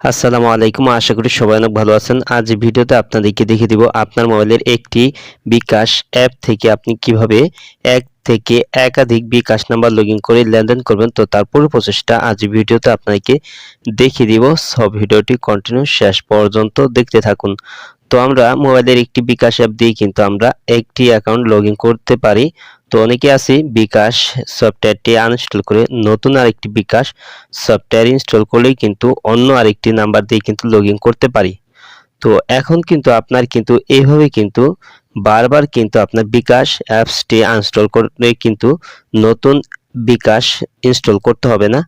আসসালামু আলাইকুম, আশা করি সবাই অনেক ভালো আছেন। আজ ভিডিওতে আপনাদেরকে দেখিয়ে দিব আপনার মোবাইলের একটি বিকাশ অ্যাপ থেকে আপনি কীভাবে এক থেকে একাধিক বিকাশ নাম্বার লগ করে লেনদেন করবেন। তো তার পুরো প্রসেসটা আজ ভিডিওতে আপনাকে দেখিয়ে দিব। সব ভিডিওটি কন্টিনিউ শেষ পর্যন্ত দেখতে থাকুন। তো আমরা মোবাইলের একটি বিকাশ অ্যাপ দিয়ে কিন্তু আমরা একটি অ্যাকাউন্ট লগ করতে পারি। তো অনেকে আছে বিকাশ সফটওয়্যারটি আনইনস্টল করে নতুন আরেকটি বিকাশ সফটওয়্যার ইনস্টল করলেই কিন্তু অন্য আরেকটি নাম্বার দিয়ে কিন্তু লগ করতে পারি। তো এখন কিন্তু আপনার কিন্তু এইভাবে কিন্তু বারবার কিন্তু আপনার বিকাশ অ্যাপসটি আনস্টল করলে কিন্তু নতুন বিকাশ ইনস্টল করতে হবে না।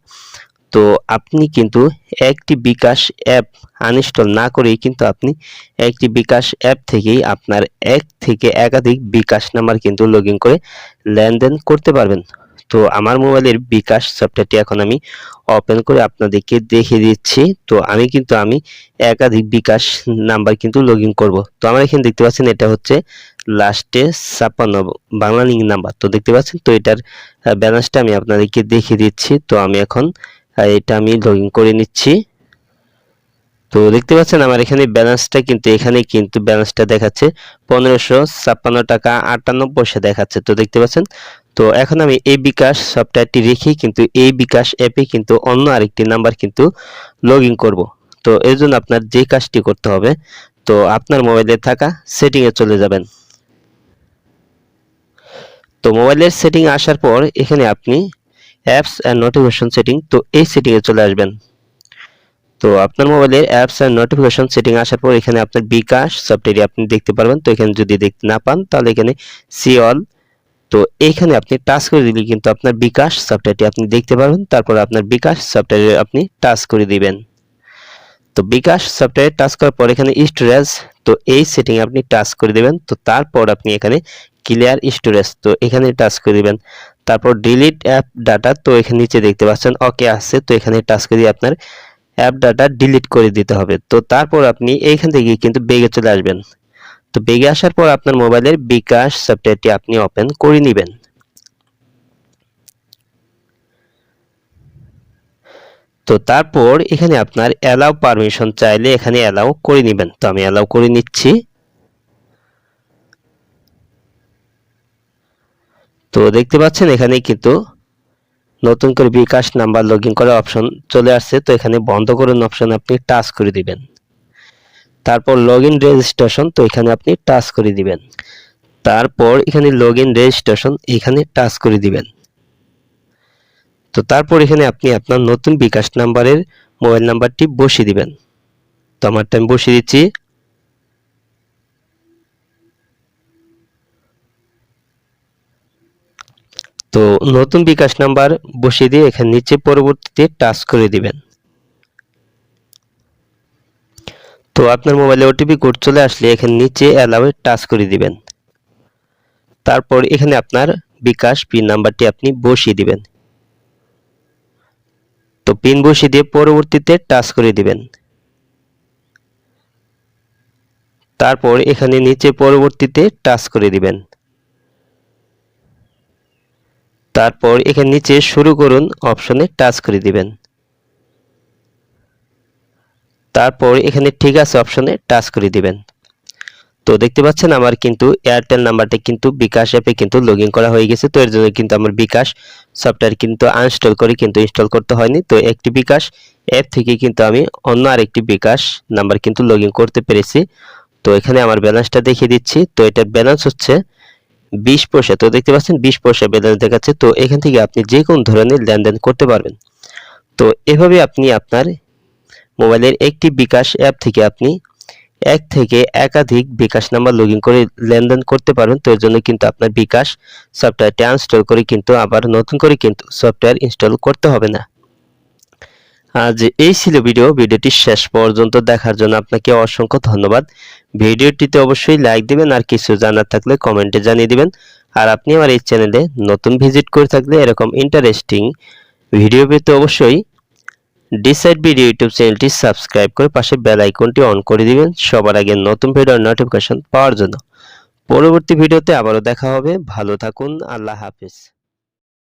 তো আপনি কিন্তু একটি বিকাশ অ্যাপ আনইনস্টল না করেই কিন্তু আপনি একটি বিকাশ অ্যাপ থেকেই আপনার এক থেকে একাধিক বিকাশ নাম্বার কিন্তু লগ করে লেনদেন করতে পারবেন। তো আমার মোবাইলের বিকাশ সফটওয়্যারটি এখন আমি ওপেন করে আপনাদেরকে দেখিয়ে দিচ্ছি। তো আমি কিন্তু আমি একাধিক বিকাশ নাম্বার কিন্তু লগ ইন করব। তো আমার এখানে দেখতে পাচ্ছেন এটা হচ্ছে লাস্টে ছাপ্পান্ন বাংলা লিঙ্ক নাম্বার তো দেখতে পাচ্ছেন? তো এটার ব্যালেন্সটা আমি আপনাদেরকে দেখিয়ে দিচ্ছি। তো আমি এখন এটা আমি লগ করে নিচ্ছি। তো দেখতে পাচ্ছেন আমার এখানে ব্যালেন্সটা কিন্তু, এখানে কিন্তু ব্যালেন্সটা দেখাচ্ছে পনেরোশো ছাপ্পান্ন টাকা আটান্ন পয়সা দেখাচ্ছে। তো দেখতে পাচ্ছেন? তো এখন আমি এই বিকাশ সফটওয়্যারটি রেখে কিন্তু এই বিকাশ অ্যাপে কিন্তু অন্য আরেকটি নাম্বার কিন্তু লগ ইন করব। তো এর জন্য আপনার যে কাজটি করতে হবে, তো আপনার মোবাইলে থাকা সেটিংয়ে চলে যাবেন। তো মোবাইলের সেটিং আসার পর এখানে আপনি অ্যাপস অ্যান্ড নোটিফিকেশন সেটিং তো এই সেটিংয়ে চলে আসবেন। তো আপনার মোবাইলের অ্যাপস অ্যান্ড নোটিফিকেশন সেটিং আসার পর এখানে আপনার বিকাশ সফটওয়্যার আপনি দেখতে পারবেন। তো এখানে যদি দেখতে না পান, তাহলে এখানে সি অল তো এইখানে আপনি টাচ করে দিলে কিন্তু আপনার বিকাশ সফটওয়্যারটি আপনি দেখতে পারবেন, তারপর আপনার বিকাশ সফটওয়্যারে আপনি টাচ করে দিবেন। তো বিকাশ সফটওয়্যার টাচ করার পর এখানে স্টোরেজ তো এই সেটিং আপনি টাচ করে দিবেন, তো তারপর আপনি এখানে ক্লিয়ার স্টোরেজ তো এখানে টাচ করে দিবেন। তারপর ডিলিট অ্যাপ ডাটা তো এখানে নিচে দেখতে পাচ্ছেন ওকে আসছে, তো এখানে টাচ করে দিয়ে আপনার অ্যাপ ডাটা ডিলিট করে দিতে হবে। তো তারপর আপনি এইখান থেকে কিন্তু বেগে চলে আসবেন। তো বেগে আসার পর আপনার মোবাইলের বিকাশ সফটওয়্যারটি আপনি ওপেন করে নেবেন। তো তারপর এখানে আপনার অ্যালাউ পারমিশন চাইলে এখানে অ্যালাউ করে নেবেন। তো আমি অ্যালাউ করে নিচ্ছি। তো দেখতে পাচ্ছেন এখানে কিন্তু নতুন করে বিকাশ নাম্বার লগ ইন করার অপশন চলে আসছে। তো এখানে বন্ধ করুন অপশন আপনি টাচ করে দিবেন। তারপর লগ ইন রেজিস্ট্রেশন তো এখানে আপনি টাচ করে দিবেন। তারপর এখানে লগ ইন রেজিস্ট্রেশন এখানে টাচ করে দিবেন। তো তারপর এখানে আপনি আপনার নতুন বিকাশ নাম্বারের মোবাইল নাম্বারটি বসিয়ে দিবেন। তো আমারটা আমি বসিয়ে দিচ্ছি। তো নতুন বিকাশ নাম্বার বসিয়ে দিয়ে এখানে নিচে পরবর্তীতে টাচ করে দিবেন। তো আপনার মোবাইলে ওটিপি কোড চলে আসলে এখানে নিচে অ্যালাউয়ে টাচ করে দিবেন। তারপর এখানে আপনার বিকাশ পিন নাম্বারটি আপনি বসিয়ে দিবেন। তো পিন বসিয়ে দিয়ে পরবর্তীতে টাচ করে দিবেন। তারপর এখানে নিচে পরবর্তীতে টাচ করে দিবেন। তারপর এখানে নিচে শুরু করুন অপশনে টাচ করে দিবেন। তারপর এখানে ঠিক আছে অপশনে টাচ করে দিবেন। তো দেখতে পাচ্ছেন আমার কিন্তু এয়ারটেল নাম্বারটা কিন্তু বিকাশ অ্যাপে কিন্তু লগ করা হয়ে গেছে। তো এর জন্য কিন্তু আমার বিকাশ সফটওয়্যার কিন্তু আনইনস্টল করে কিন্তু ইনস্টল করতে হয়নি। তো একটি বিকাশ অ্যাপ থেকে কিন্তু আমি অন্য আরেকটি বিকাশ নাম্বার কিন্তু লগ করতে পেরেছি। তো এখানে আমার ব্যালেন্সটা দেখিয়ে দিচ্ছি। তো এটা ব্যালেন্স হচ্ছে বিশ পয়সা। তো দেখতে পাচ্ছেন বিশ পয়সা ব্যালেন্স দেখাচ্ছে। তো এখান থেকে আপনি যে কোনো ধরনের লেনদেন করতে পারবেন। তো এভাবে আপনি আপনার মোবাইলের একটি বিকাশ অ্যাপ থেকে আপনি এক থেকে একাধিক বিকাশ নাম্বার লগ করে লেনদেন করতে পারবেন। তো এর জন্য কিন্তু আপনার বিকাশ সফটওয়্যারটি আনস্টল করে কিন্তু আবার নতুন করে কিন্তু সফটওয়্যার ইনস্টল করতে হবে না। আজ এই ছিল ভিডিও। ভিডিওটি শেষ পর্যন্ত দেখার জন্য আপনাকে অসংখ্য ধন্যবাদ। ভিডিওটিতে অবশ্যই লাইক দিবেন আর কিছু জানার থাকলে কমেন্টে জানিয়ে দিবেন। আর আপনি আমার এই চ্যানেলে নতুন ভিজিট করে থাকলে এরকম ইন্টারেস্টিং ভিডিও পেতে অবশ্যই ডিসাইড ভিডিও ইউটিউব চ্যানেলটি সাবস্ক্রাইব করে পাশে বেল আইকনটি অন করে দিবেন। সবার আগে নতুন ভিডিওর নোটিফিকেশন পাওয়ার জন্য। পরবর্তী ভিডিওতে আবারও দেখা হবে। ভালো থাকুন। আল্লাহ হাফিজ।